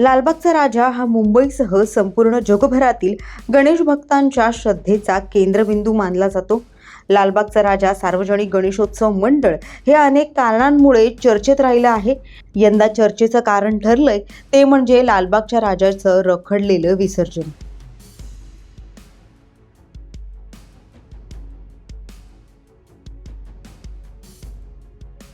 लालबागचा राजा हा मुंबईसह संपूर्ण जगभरातील गणेश भक्तांच्या श्रद्धेचा केंद्रबिंदू मानला जातो. लालबागचा राजा सार्वजनिक गणेशोत्सव मंडळ हे अनेक कारणांमुळे चर्चेत राहिलं आहे. यंदा चर्चेचं कारण ठरलंय ते म्हणजे लालबागच्या राजाचं रखडलेलं विसर्जन.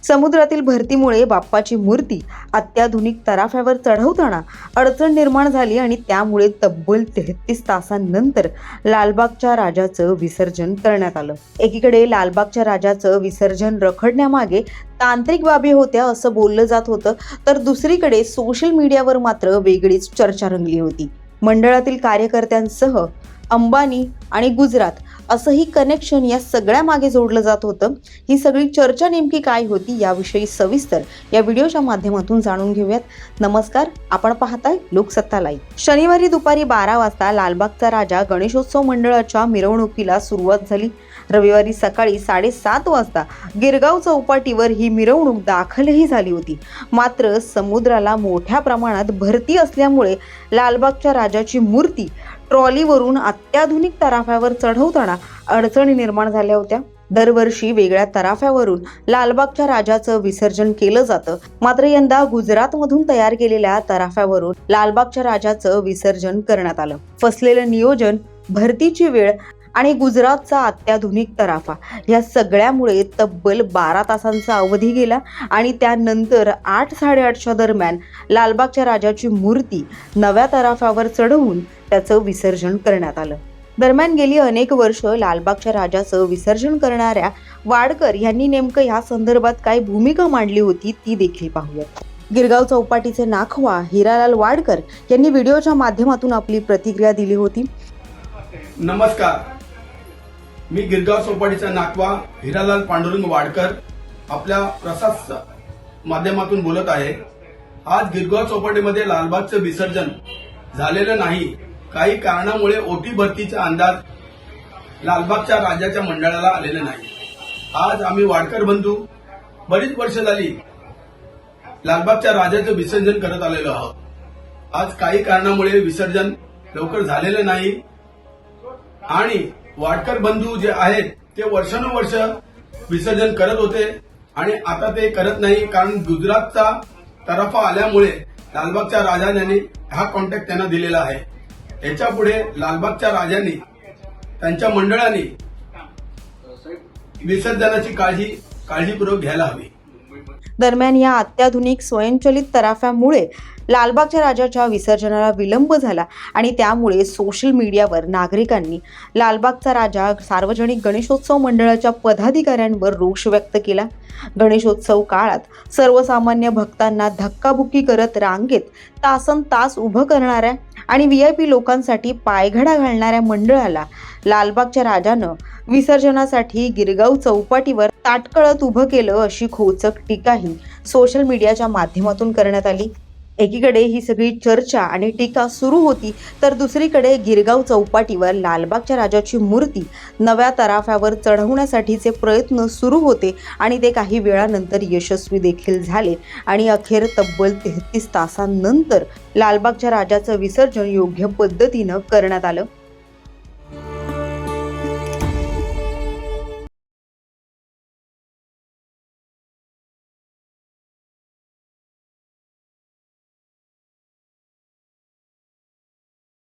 समुद्रातील भरतीमुळे बाप्पाची मूर्ती अत्याधुनिक तराफ्यावर चढवताना अडचण निर्माण झाली आणि त्यामुळे तब्बल तेहतीस तासांनंतर लालबागच्या राजाचं विसर्जन करण्यात आलं. एकीकडे लालबागच्या राजाचं विसर्जन रखडण्यामागे तांत्रिक बाबी होत्या असं बोललं जात होतं तर दुसरीकडे सोशल मीडियावर मात्र वेगळीच चर्चा रंगली होती. मंडळातील कार्यकर्त्यांसह अंबानी आणि गुजरात असंही कनेक्शन या सगळ्या मागे जोडलं जात होतं. ही सगळी चर्चा नेमकी काय होती याविषयी सविस्तर या व्हिडिओच्या माध्यमातून जाणून घेऊयात. नमस्कार आपण पाहताय लोकसत्ता लाईव्ह शनिवारी दुपारी बारा वाजता लालबागचा राजा गणेशोत्सव मंडळाच्या मिरवणुकीला सुरुवात झाली. रविवारी सकाळी साडेसात वाजता गिरगाव चौपाटीवर ही मिरवणूक दाखलही झाली होती. मात्र समुद्राला मोठ्या प्रमाणात भरती असल्यामुळे लालबागच्या राजाची मूर्ती ट्रॉलीवरून अत्याधुनिक तराफ्यावर चढवताना अडचणी निर्माण झाल्या होत्या. दरवर्षी वेगळ्या तराफ्यावरून लालबागच्या राजाचं विसर्जन केलं जातं. मात्र यंदा गुजरातमधून तयार केलेल्या तराफ्यावरून लालबागच्या राजाचं विसर्जन करण्यात आलं. फसलेलं नियोजन भरतीची वेळ आणि गुजरातचा अत्याधुनिक तराफा. या सगळ्यामुळे तब्बल बारा तासांचा अवधी गेला आणि त्यानंतर आठ साडेआठच्या दरम्यान लालबागच्या राजाची मूर्ती नव्या तराफ्यावर चढवून त्याचं विसर्जन करण्यात आलं. दरम्यान गेली अनेक वर्ष लालबागच्या राजाचं विसर्जन करणाऱ्या वाडकर यांनी नेमकं या संदर्भात काय भूमिका मांडली होती ती देखील पाहूयात. गिरगाव चौपाटीचे नाखवा हिरालाल वाडकर यांनी व्हिडिओच्या माध्यमातून आपली प्रतिक्रिया दिली होती. नमस्कार. मी गिरगाव चौपाटीचा नाकवा हिरालाल पांडुरंग वाडकर आपल्या प्रसाद माध्यमातून बोलत आहे. आज गिरगाव चौपाटीमध्ये लालबागचं विसर्जन झालेलं नाही. काही कारणामुळे ओटी भरतीचा अंदाज लालबागच्या राजाच्या मंडळाला आलेला नाही. आज आम्ही वाडकर बंधू बरीच वर्ष झाली लालबागच्या राजाचं विसर्जन करत आलेलो आहोत. आज काही कारणामुळे विसर्जन लवकर झालेलं नाही. आणि वाडकर बंधू जे आहेत ते वर्षानुवर्ष विसर्जन करत होते आणि आता ते करत नाही कारण गुजरातचा तराफा आल्यामुळे लालबागच्या राजाने हा कॉन्टॅक्ट त्यांना दिलेला आहे. याच्यापुढे लालबागच्या राजांनी त्यांच्या मंडळाने विसर्जनाची काळजी काळजीपूर्वक घ्यायला हवी. दरम्यान या अत्याधुनिक स्वयंचलित तराफ्यामुळे लालबागच्या राजाच्या विसर्जनाला विलंब झाला आणि त्यामुळे सोशल मीडियावर नागरिकांनी लालबागचा राजा सार्वजनिक गणेशोत्सव मंडळाच्या पदाधिकाऱ्यांवर रोष व्यक्त केला. गणेशोत्सव काळात सर्वसामान्य भक्तांना धक्काबुक्की करत रांगेत तासन तास उभं करणाऱ्या आणि व्ही आय पी लोकांसाठी पायघडा घालणाऱ्या मंडळाला लालबागच्या राजानं विसर्जनासाठी गिरगाव चौपाटीवर ताटकळत उभं केलं अशी खोचक टीकाही सोशल मीडियाच्या माध्यमातून करण्यात आली. एकीकडे ही सगळी चर्चा आणि टीका सुरू होती तर दुसरीकडे गिरगाव चौपाटीवर लालबागच्या राजाची मूर्ती नव्या तराफ्यावर चढवण्यासाठीचे प्रयत्न सुरू होते आणि ते काही वेळानंतर यशस्वी देखील झाले. आणि अखेर तब्बल तेहतीस तासांनंतर लालबागच्या राजाचं विसर्जन योग्य पद्धतीनं करण्यात आलं.